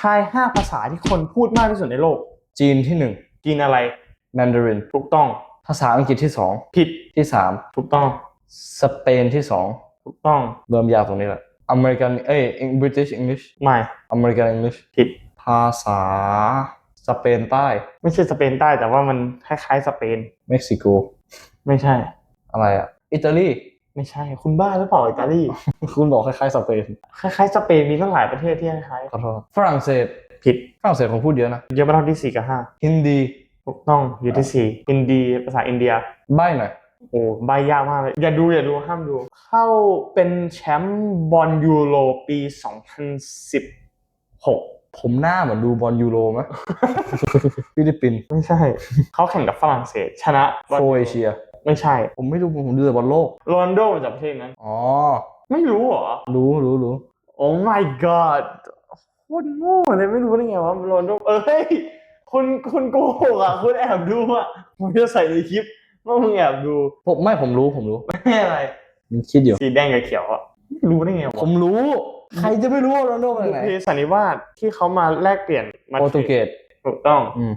ทายห้าภาษาที่คนพูดมากที่สุดในโลก จีนที่หนึ่งกินอะไรแมนดารินถูกต้อง ภาษาอังกฤษที่สองผิดที่สามถูกต้อง สเปนที่สองถูกต้องเริ่มยากตรงนี้แหละอเมริกันเอ้ยบริติชอังกฤษไม่อเมริกันอังกฤษผิด ภาษาสเปนใต้ ไม่ใช่สเปนใต้แต่ว่ามันคล้ายๆสเปน เม็กซิโก ไม่ใช่ อะไรอะ อิตาลี ไม่ใช่ คุณบ้าหรือเปล่าอิตาลี คุณบอกคล้ายๆสเปนคล้ายๆสเปนมีตั้งหลายประเทศที่คล้ายขอโทษฝรั่งเศสๆผิด ฝรั่งเศสผมพูดเยอะนะเยอะมากที่สี่กับห้าฮินดีถูกต้องอยู่ที่สี่อินเดียภาษาอินเดีย ใบ้หน่อยโอ้ใบยากมากเลย อย่าดูอย่าดูห้ามดู เข้าเป็นแชมป์บอลยูโรปี 2016 ผมหน้าเหมือนดูบอลยูโรไหม ฟิลิปปินส์ไม่ใช่ เขาแข่งกับฝรั่งเศส ชนะบอลโครเอเชีย ไม่ใช่ ผมไม่รู้ผมดูแต่บอลโลกโรนลโดมาจากประเทศนั้น อ๋อ ไม่รู้เหรอ รู้รู้รู้โอ้ my god โคตรโง่เลยไม่รู้ได้ไงว่าโรนลโดเอ้ยคุณคุณโกหกอะคุณแอบดูอะผมจะใส่ในคลิปว่ามึงแอบดูผมไม่ผมรู้ผมรู้ไม่อะไรมันคิดอยู่สีแดงกับเขียวอะไม่รู้ได้ไงผวะมรู้ ใครจะไม่รู้ว่าโรนัลโดมาจากไหนบุพเพสันนิวาสที่เขามาแลกเปลี่ยนมาโปรตุเกสถูกต้องอืม